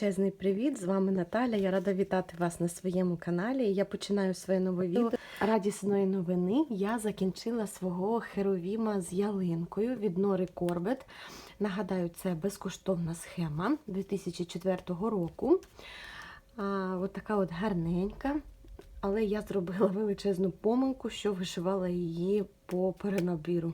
величезний привіт! З вами Наталя. Я рада вітати вас на своєму каналі. Я починаю своє нове відео. Радісної новини. Я закінчила свого херовіма з ялинкою від Нори Корбет. Нагадаю, це безкоштовна схема 2004 року. А, от така от гарненька. Але я зробила величезну помилку, що вишивала її по перенабіру.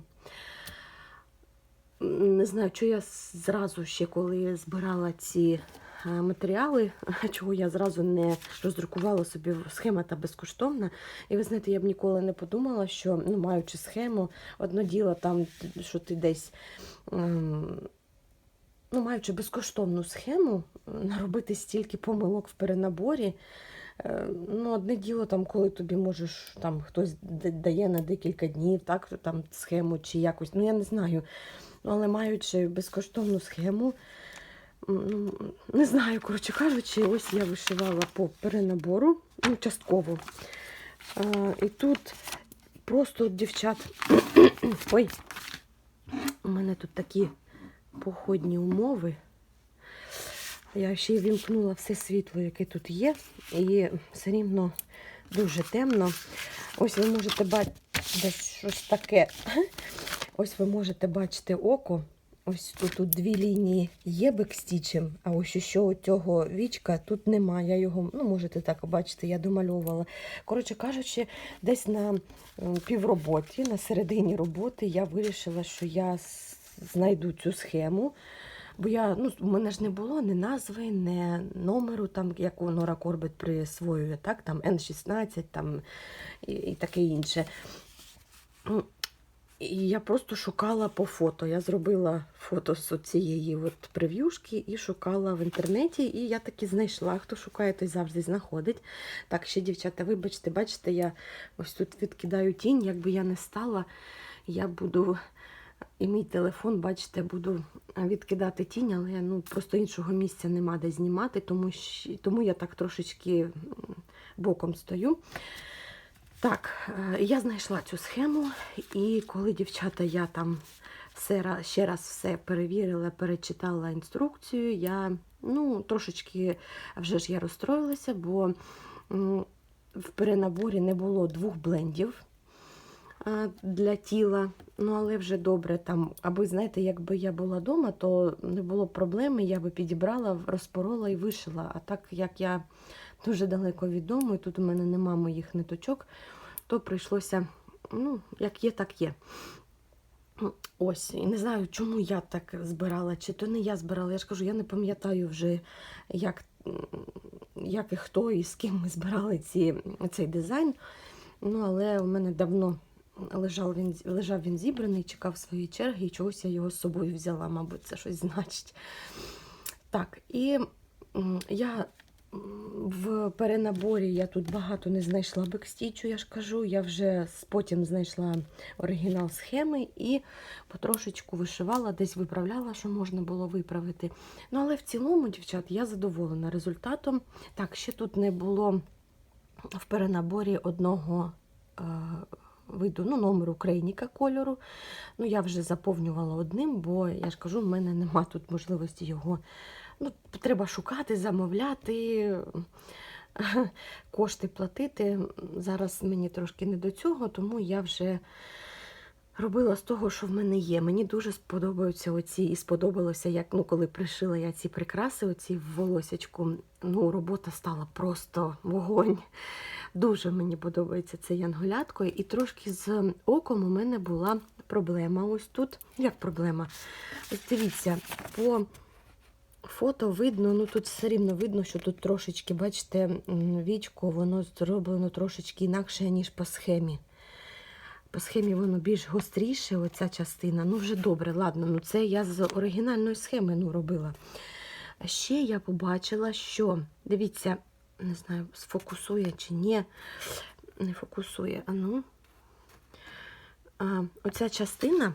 Не знаю, що я зразу ще коли збирала ці матеріали, чого я зразу не роздрукувала собі схема та безкоштовна. І ви знаєте, я б ніколи не подумала, що ну, маючи схему, одно діло там, що ти десь. ем, Ну, маючи безкоштовну схему, наробити стільки помилок в перенаборі. Е, Ну, одне діло, там, коли тобі можеш, там хтось дає на декілька днів, так, там схему чи якось, ну я не знаю. Ну, але маючи безкоштовну схему, ну, не знаю, коротше кажучи, ось я вишивала по перенабору, ну, частково. Е, і тут просто дівчат. Ой, у мене тут такі походні умови. Я ще й вімкнула все світло, яке тут є, і все рівно дуже темно. Ось ви можете бачити десь щось таке. Ось ви можете бачити око. Ось тут, тут дві лінії є бекстічем, а ось що цього вічка тут немає. Я його, ну можете так бачити, я домальовувала. Коротше кажучи, десь на півроботі, на середині роботи я вирішила, що я знайду цю схему. Бо я, ну, у мене ж не було ні назви, ні номеру, там, як у Нора Корбет присвоює, так, там N16 там, і, і таке інше. І я просто шукала по фото. Я зробила фото з цієї от прев'юшки і шукала в інтернеті, і я таки знайшла. Хто шукає, той завжди знаходить. Так, ще, дівчата, вибачте, бачите, я ось тут відкидаю тінь, якби я не стала, я буду. І мій телефон, бачите, буду відкидати тінь, але ну, просто іншого місця нема де знімати, тому, тому я так трошечки боком стою. Так, е, я знайшла цю схему, і коли дівчата, я там все, ще раз все перевірила, перечитала інструкцію, я ну, трошечки вже ж я розстроїлася, бо в перенаборі не було двох блендів для тіла. Ну, але вже добре там. Аби, знаєте, якби я була вдома, то не було проблеми, я би підібрала, розпорола і вишила. А так як я дуже далеко від дому, і тут у мене нема моїх ниточок, то прийшлося, ну, як є, так є. Ось, і не знаю, чому я так збирала, чи то не я збирала. Я ж кажу, я не пам'ятаю вже, як, як і хто і з ким ми збирали ці, цей дизайн. Ну, але у мене давно лежав він, лежав він зібраний, чекав своєї черги, і чогось я його з собою взяла, мабуть, це щось значить. Так, і я в перенаборі я тут багато не знайшла бекстічу, я ж кажу. Я вже потім знайшла оригінал схеми і потрошечку вишивала, десь виправляла, що можна було виправити. Ну, але в цілому, дівчат, я задоволена результатом. Так, ще тут не було в перенаборі одного. Е- Виду, ну, номер Україніка кольору. Ну, я вже заповнювала одним, бо я ж кажу, в мене нема тут можливості його. Ну, треба шукати, замовляти, кошти платити. Зараз мені трошки не до цього, тому я вже робила з того, що в мене є. Мені дуже сподобаються оці, і сподобалося, як ну, коли пришила я ці прикраси, оці в волосячку. Ну, робота стала просто вогонь. Дуже мені подобається це янголятко. І трошки з оком у мене була проблема. Ось тут. Як проблема? Ось дивіться, по фото видно, ну тут все рівно видно, що тут трошечки, бачите, вічко, воно зроблено трошечки інакше, ніж по схемі. По схемі воно більш гостріше, оця частина. Ну, вже добре, ладно, ну це я з оригінальної схеми ну, робила. Ще я побачила, що, дивіться, не знаю, сфокусує чи ні, не фокусує. А ну, а, оця частина,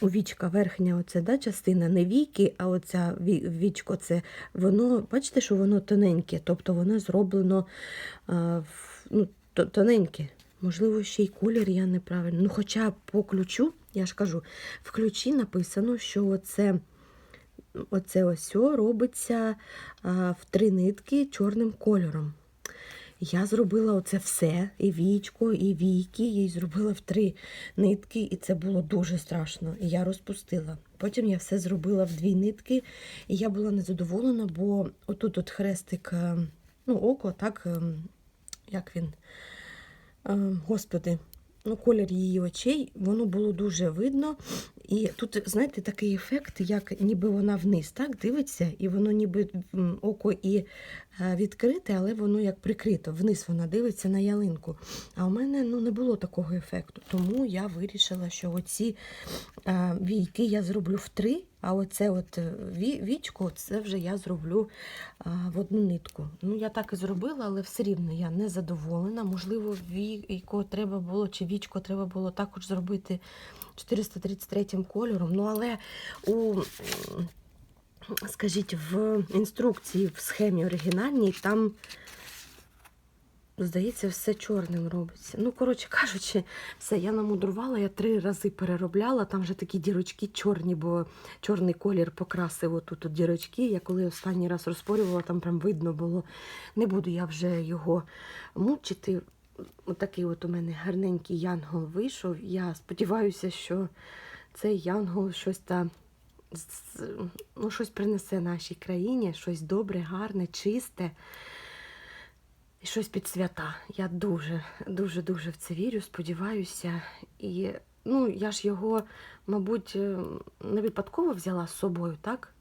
у вічка верхня оця да, частина, не віки, а оця ві- вічко, це воно, бачите, що воно тоненьке, тобто воно зроблено а, ну, тоненьке. Можливо, ще й колір я неправильно. Ну, хоча по ключу, я ж кажу, в ключі написано, що це оце ось робиться а, в три нитки чорним кольором. Я зробила оце все, і вічко, і війки, їй зробила в три нитки, і це було дуже страшно. І я розпустила. Потім я все зробила в дві нитки, і я була незадоволена, бо отут от хрестик, е, ну, око, так, е, як він, е, господи, ну, колір її очей, воно було дуже видно. І тут, знаєте, такий ефект, як ніби вона вниз так дивиться, і воно ніби око і відкрите, але воно як прикрито. Вниз вона дивиться на ялинку. А у мене ну, не було такого ефекту. Тому я вирішила, що оці е, війки я зроблю в три, а оце от е, ві- вічко, це вже я зроблю е, в одну нитку. Ну, я так і зробила, але все рівно я не задоволена. Можливо, віко треба було, чи вічко треба було також зробити 433 кольором. Ну, але у, скажіть, в інструкції, в схемі оригінальній, там, здається, все чорним робиться. Ну, коротше кажучи, все, я намудрувала, я три рази переробляла. Там вже такі дірочки чорні, бо чорний колір покрасив отут от дірочки. Я коли останній раз розпорювала, там прям видно було. Не буду я вже його мучити. Отакий от у мене гарненький янгол вийшов. Я сподіваюся, що цей янгол щось та з- ну, щось принесе нашій країні, щось добре, гарне, чисте. І щось під свята. Я дуже, дуже, дуже в це вірю, сподіваюся. І ну, я ж його, мабуть, е, не випадково взяла з собою, так?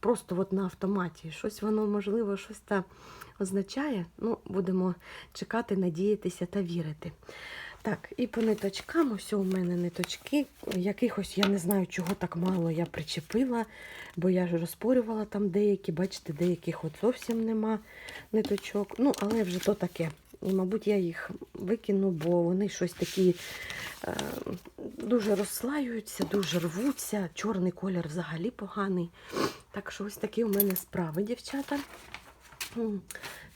Просто от на автоматі. Щось воно, можливо, щось та означає. Ну, будемо чекати, надіятися та вірити. Так, і по ниточкам, ось у мене ниточки. Якихось, я не знаю, чого так мало я причепила, бо я ж розпорювала там деякі, бачите, деяких от зовсім нема ниточок. Ну, але вже то таке. І, мабуть, я їх викину, бо вони щось такі е, дуже розслаюються, дуже рвуться. Чорний колір взагалі поганий. Так що ось такі у мене справи, дівчата.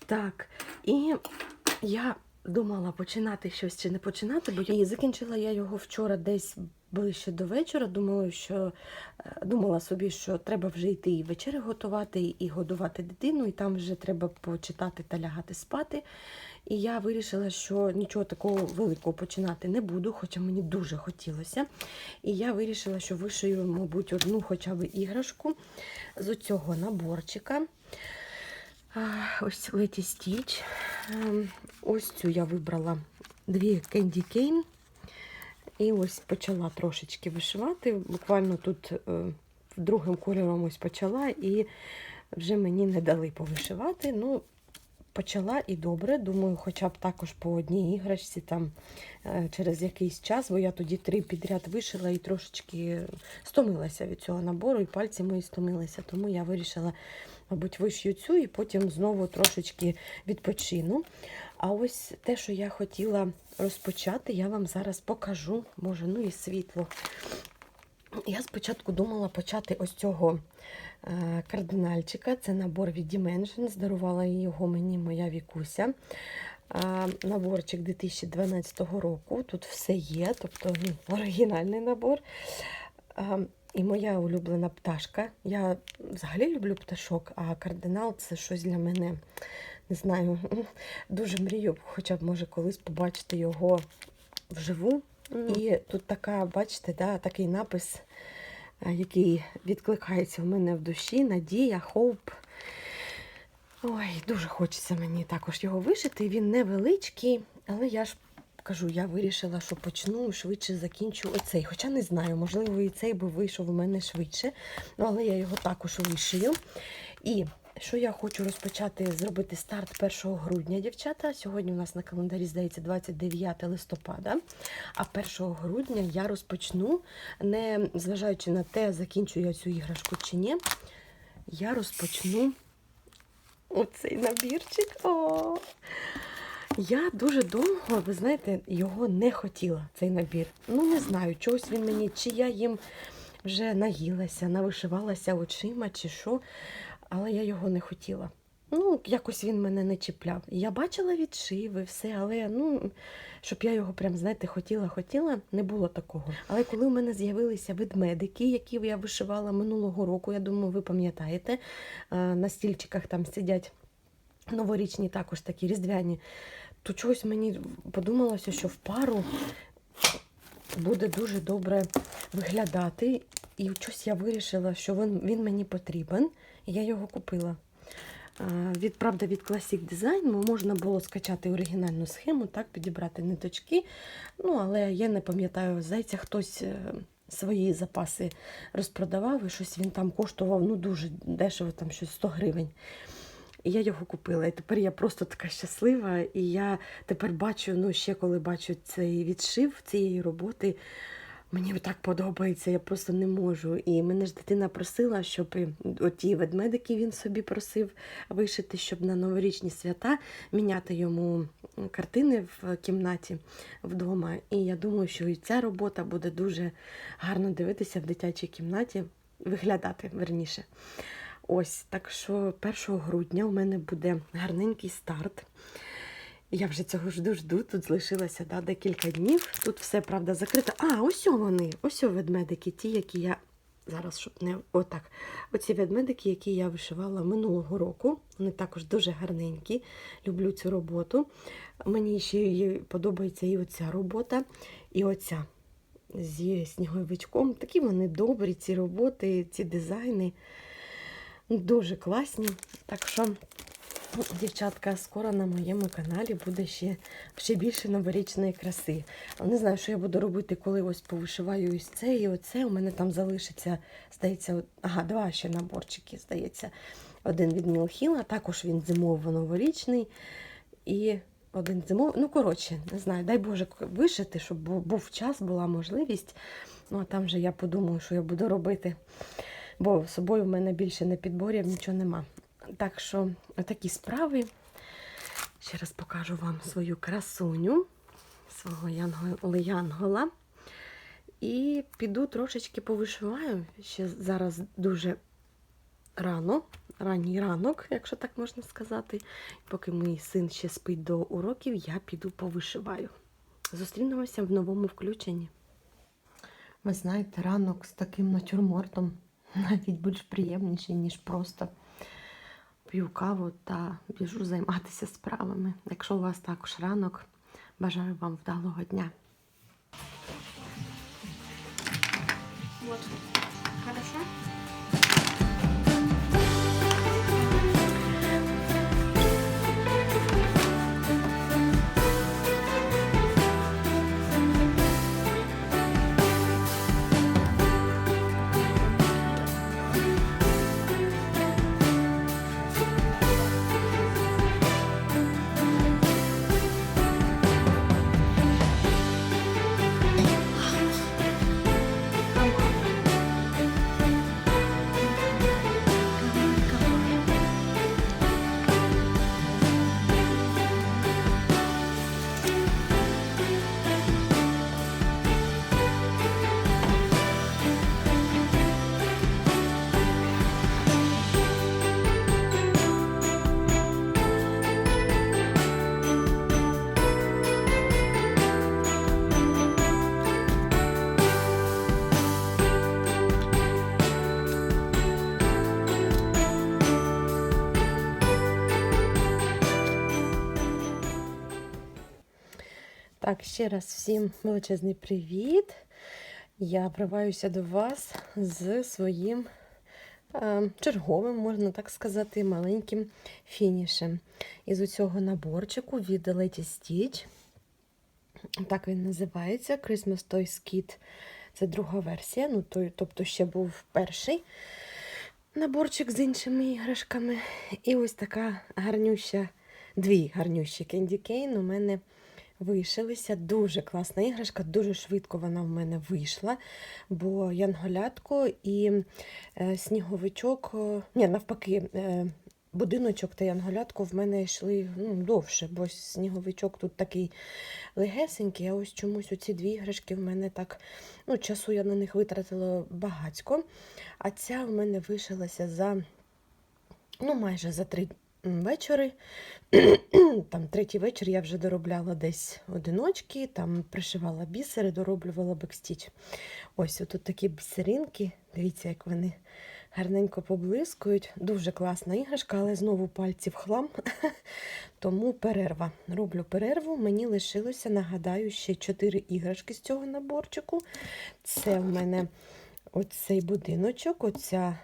Так, і я думала починати щось чи не починати, бо я і закінчила я його вчора десь ближче до вечора. Думаю, що е, думала собі, що треба вже йти і вечері готувати, і годувати дитину, і там вже треба почитати та лягати спати. І я вирішила, що нічого такого великого починати не буду, хоча мені дуже хотілося. І я вирішила, що вишию, мабуть, одну хоча б іграшку з цього наборчика. Ось Леті Стіч. Ем, Ось цю я вибрала дві Candy Cane. І ось почала трошечки вишивати. Буквально тут е, другим кольором ось почала, і вже мені не дали повишивати. Ну, почала і добре. Думаю, хоча б також по одній іграшці там е, через якийсь час, бо я тоді три підряд вишила і трошечки стомилася від цього набору, і пальці мої стомилися. Тому я вирішила, мабуть, вишью цю і потім знову трошечки відпочину. А ось те, що я хотіла розпочати, я вам зараз покажу. Може, ну і світло. Я спочатку думала почати ось цього е, кардинальчика. Це набор від Dimensions. Дарувала його мені моя Вікуся. Наборчик 2012 року. Тут все є, тобто ну, оригінальний набор. І моя улюблена пташка. Я взагалі люблю пташок, а кардинал це щось для мене. Не знаю, дуже мрію, хоча б може колись побачити його вживу. І тут така, бачите, да, такий напис, який відкликається в мене в душі. Надія, хоуп. Ой, дуже хочеться мені також його вишити. Він невеличкий, але я ж кажу, я вирішила, що почну швидше закінчу оцей. Хоча не знаю, можливо, і цей би вийшов у мене швидше, ну, але я його також вишию. І що я хочу розпочати зробити старт 1 грудня, дівчата. Сьогодні у нас на календарі здається 29 листопада. А 1 грудня я розпочну, не зважаючи на те, закінчу я цю іграшку чи ні, я розпочну оцей набірчик. О! Я дуже довго, ви знаєте, його не хотіла, цей набір. Ну, не знаю, чогось він мені, чи я їм вже наїлася, навишивалася очима, чи що, але я його не хотіла. Ну, якось він мене не чіпляв. Я бачила відшиви, все, але ну, щоб я його прям, знаєте, хотіла, хотіла, не було такого. Але коли у мене з'явилися ведмедики, які я вишивала минулого року, я думаю, ви пам'ятаєте, на стільчиках там сидять новорічні, також такі різдвяні, то чогось мені подумалося, що в пару буде дуже добре виглядати. І щось я вирішила, що він, він мені потрібен, і я його купила. Від правда, від Classic Design можна було скачати оригінальну схему, так, підібрати ниточки. Ну, але я не пам'ятаю, здається, хтось е, свої запаси розпродавав, і щось він там коштував ну, дуже дешево, там щось 100 гривень. І я його купила. І тепер я просто така щаслива. І я тепер бачу, ну ще коли бачу цей відшив цієї роботи, мені так подобається, я просто не можу. І мене ж дитина просила, щоб оті ведмедики він собі просив вишити, щоб на новорічні свята міняти йому картини в кімнаті вдома. І я думаю, що і ця робота буде дуже гарно дивитися в дитячій кімнаті, виглядати верніше. Ось, так що 1 грудня у мене буде гарненький старт. Я вже цього жду, жду. Тут залишилося да, декілька днів. Тут все, правда, закрито. А, ось вони, ось ведмедики, ті, які я. Зараз, щоб не отак. Оці ведмедики, які я вишивала минулого року. Вони також дуже гарненькі. Люблю цю роботу. Мені ще подобається і оця робота, і оця зі сніговичком. Такі вони добрі, ці роботи, ці дизайни. Дуже класні. Так що, дівчатка, скоро на моєму каналі буде ще, ще більше новорічної краси. Не знаю, що я буду робити, коли ось повишиваю ось це і оце. У мене там залишиться, здається, ага, два ще наборчики, здається. Один від Мілхіла, також він зимово-новорічний. І один зимовий. Ну, коротше, не знаю, дай Боже вишити, щоб був час, була можливість. Ну, а там же я подумаю, що я буду робити бо з собою в мене більше не підборів, нічого нема. Так що, отакі справи. Ще раз покажу вам свою красуню, свого янго- янгола. І піду трошечки повишиваю. Ще зараз дуже рано, ранній ранок, якщо так можна сказати. Поки мій син ще спить до уроків, я піду повишиваю. Зустрінемося в новому включенні. Ви знаєте, ранок з таким натюрмортом навіть більш приємніші, ніж просто п'ю каву та біжу займатися справами. Якщо у вас також ранок, бажаю вам вдалого дня. Так, ще раз всім величезний привіт. Я вриваюся до вас з своїм е, черговим, можна так сказати, маленьким фінішем. Із оцього наборчику від Lady Stitch. Так він називається Christmas Toys Kit. Це друга версія. Ну, той, тобто ще був перший наборчик з іншими іграшками. І ось така гарнюща, дві гарнющі Candy Cane у мене вишилися. Дуже класна іграшка, дуже швидко вона в мене вийшла, бо янголятко і е, сніговичок, е, ні, навпаки, е, будиночок та янголятко в мене йшли ну, довше, бо сніговичок тут такий легесенький, а ось чомусь оці дві іграшки в мене так, ну, часу я на них витратила багацько, а ця в мене вишилася за, ну, майже за три вечори. Там третій вечір я вже доробляла десь одиночки, там пришивала бісери, дороблювала бекстіч. Ось тут такі бісеринки. Дивіться, як вони гарненько поблискують. Дуже класна іграшка, але знову пальці в хлам. Тому перерва. Роблю перерву. Мені лишилося, нагадаю, ще 4 іграшки з цього наборчику. Це в мене оцей будиночок, оця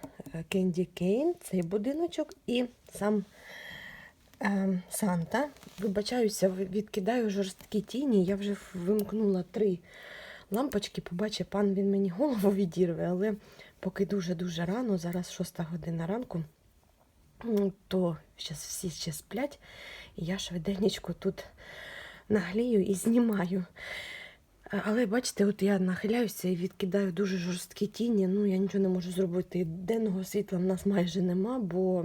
Кенді Кейн, цей будиночок і сам е, Санта. Вибачаюся, відкидаю жорсткі тіні. Я вже вимкнула три лампочки. Побачив, пан він мені голову відірве, але поки дуже-дуже рано, зараз 6 година ранку, то зараз всі ще сплять. І я швиденечко тут наглію і знімаю. А- Але бачите, от я нахиляюся і відкидаю дуже жорсткі тіні. Ну, я нічого не можу зробити. Денного світла в нас майже нема, бо,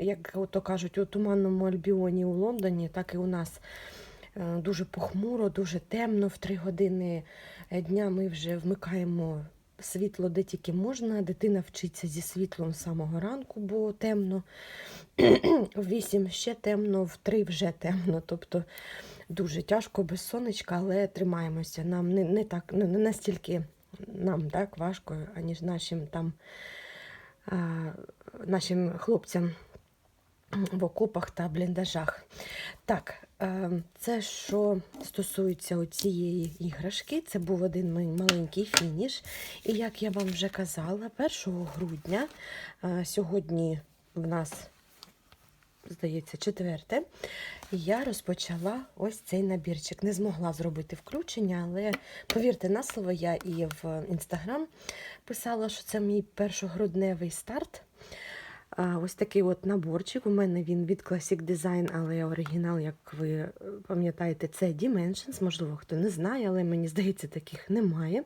як то кажуть, у туманному Альбіоні у Лондоні, так і у нас е, дуже похмуро, дуже темно. В три години е, дня ми вже вмикаємо світло де тільки можна. Дитина вчиться зі світлом з самого ранку, бо темно. В вісім ще темно, в три вже темно. Тобто дуже тяжко без сонечка, але тримаємося. Нам не, не так, ну, не настільки нам так важко, аніж нашим там нашим хлопцям в окопах та бліндажах. Так, е, це що стосується цієї іграшки, це був один мій маленький фініш. І як я вам вже казала, 1 грудня, е, сьогодні в нас, здається, четверте, я розпочала ось цей набірчик. Не змогла зробити включення, але повірте на слово, я і в інстаграм писала, що це мій першогрудневий старт. Ось такий от наборчик. У мене він від Classic Design, але оригінал, як ви е, пам'ятаєте, це Dimensions. Можливо, хто не знає, але мені здається, таких немає.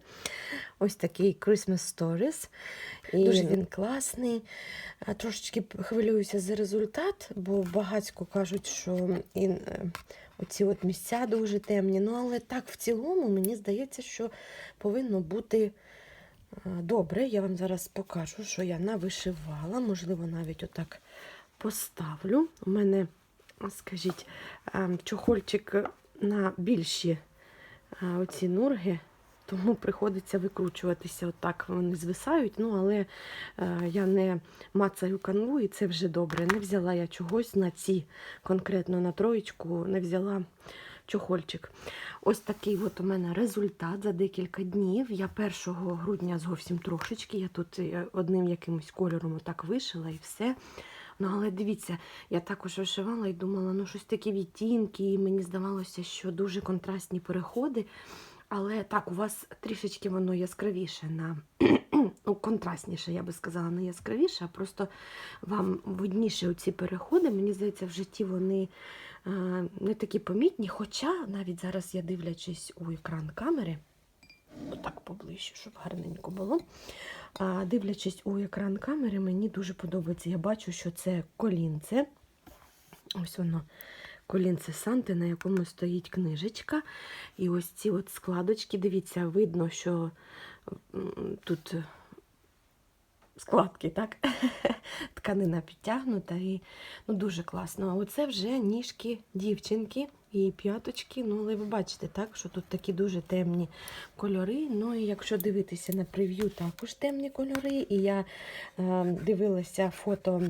Ось такий Christmas Stories. І Дуже він класний. Трошечки хвилююся за результат, бо багатько кажуть, що і, е, оці от місця дуже темні. Ну, але так в цілому мені здається, що повинно бути. Е, Добре, я вам зараз покажу, що я навишивала. Можливо, навіть отак поставлю. У мене, скажіть, ем, чохольчик на більші е, оці нурги, тому приходиться викручуватися. Отак вони звисають. Ну, але е, я не мацаю канву, і це вже добре. Не взяла я чогось на ці, конкретно на троєчку, не взяла чохольчик. Ось такий от у мене результат за декілька днів. Я 1 грудня зовсім трошечки. Я тут е, одним якимось кольором отак вишила і все. Ну, але дивіться, я також вишивала і думала, ну щось такі відтінки, і мені здавалося, що дуже контрастні переходи. Але так, у вас трішечки воно яскравіше на ну, контрастніше, я би сказала, не яскравіше, а просто вам видніше оці переходи. Мені здається, в житті вони не такі помітні. Хоча навіть зараз я дивлячись у екран камери, отак поближче, щоб гарненько було. Дивлячись у екран камери, мені дуже подобається. Я бачу, що це колінце. Ось воно. Колінце Санти, на якому стоїть книжечка. І ось ці от складочки. Дивіться, видно, що тут складки, так? Тканина підтягнута і ну, дуже класно. А оце вже ніжки дівчинки і п'яточки. Ну, але ви бачите, так, що тут такі дуже темні кольори. Ну і якщо дивитися на прев'ю, також темні кольори. І я е, дивилася фото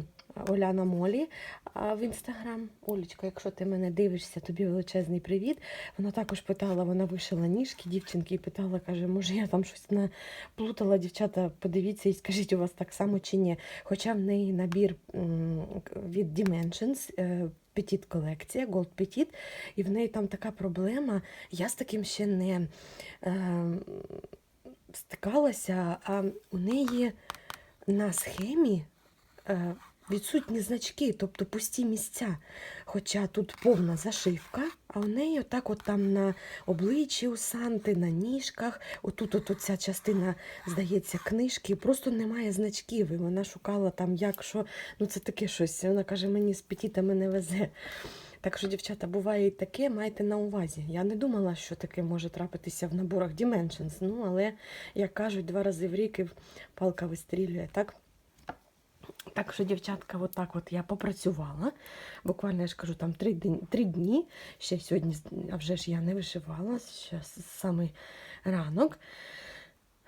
Оляна Молі в інстаграм. Олечка, якщо ти мене дивишся, тобі величезний привіт. Вона також питала, вона вишила ніжки дівчинки і питала, каже, може я там щось наплутала, дівчата, подивіться і скажіть, у вас так само чи ні. Хоча в неї набір від Dimensions. Petit колекція, Gold Petit, і в неї там така проблема. Я з таким ще не е, стикалася, а у неї на схемі е, відсутні значки, тобто пусті місця. Хоча тут повна зашивка, а у неї отак от там на обличчі у Санти, на ніжках, отут от ця частина, здається, книжки, просто немає значків. І вона шукала там, як що. Ну це таке щось. Вона каже, мені з петітами не везе. Так що, дівчата, буває і таке, майте на увазі. Я не думала, що таке може трапитися в наборах Dimensions. Ну, але, як кажуть, два рази в рік і палка вистрілює, так? Так що, дівчатка, от так от я попрацювала. Буквально я ж кажу, там три, дні- три дні. Ще сьогодні, а вже ж я не вишивала, ще с- самий ранок.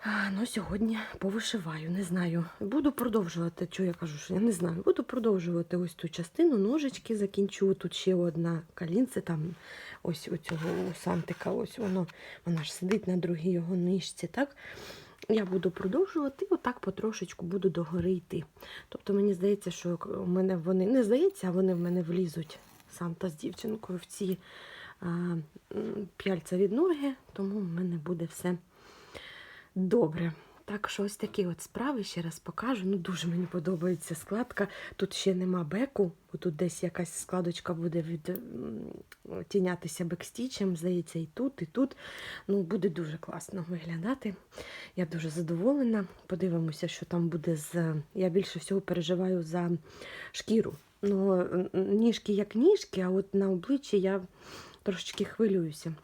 А, Ну, сьогодні повишиваю, не знаю. Буду продовжувати, що я кажу, що я не знаю. Буду продовжувати ось ту частину, ножички закінчу. Тут ще одна калінце, там ось у цього у Сантика, ось воно, вона ж сидить на другій його нижці, так? Я буду продовжувати і отак потрошечку буду догори йти. Тобто мені здається, що в мене вони не здається, а вони в мене влізуть Санта з дівчинкою в ці а, п'яльця від ноги, тому в мене буде все добре. Так що ось такі от справи ще раз покажу. Ну дуже мені подобається складка. Тут ще нема беку, бо тут десь якась складочка буде відтінятися бекстічем, здається, і тут, і тут. Ну, буде дуже класно виглядати. Я дуже задоволена. Подивимося, що там буде з. Я більше всього переживаю за шкіру. Ну, ніжки як ніжки, а от на обличчі я трошечки хвилююся.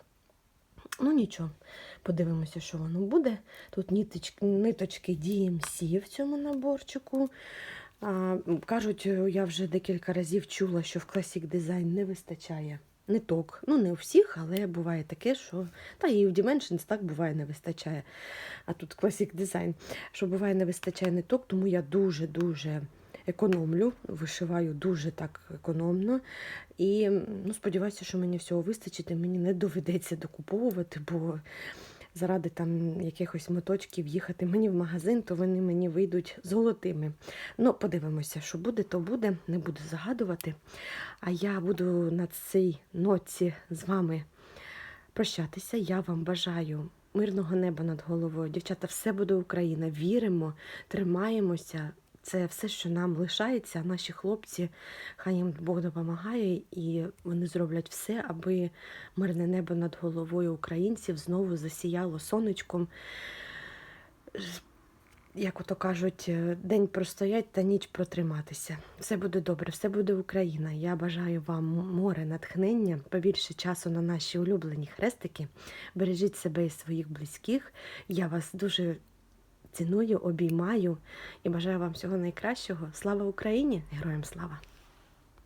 Ну нічого, подивимося, що воно буде. Тут ниточки, ниточки DMC в цьому наборчику. А, кажуть, я вже декілька разів чула, що в Classic Design не вистачає ниток. Ну, не у всіх, але буває таке, що. Та і в Dimensions так буває, не вистачає. А тут Classic Design, що буває, не вистачає ниток, тому я дуже-дуже економлю, вишиваю дуже так економно. І ну, сподіваюся, що мені всього вистачить, і мені не доведеться докуповувати, бо заради там якихось моточків їхати мені в магазин, то вони мені вийдуть золотими. Ну, подивимося, що буде, то буде, не буду загадувати. А я буду на цій ноці з вами прощатися. Я вам бажаю мирного неба над головою. Дівчата, все буде Україна. Віримо, тримаємося. Це все, що нам лишається. Наші хлопці, хай їм Бог допомагає, і вони зроблять все, аби мирне небо над головою українців знову засіяло сонечком. Як ото кажуть, е, день простоять та ніч протриматися. Все буде добре, все буде Україна. Я бажаю вам море натхнення, побільше часу на наші улюблені хрестики. Бережіть себе і своїх близьких. Я вас дуже ціную, обіймаю і бажаю вам всього найкращого. Слава Україні! Героям слава!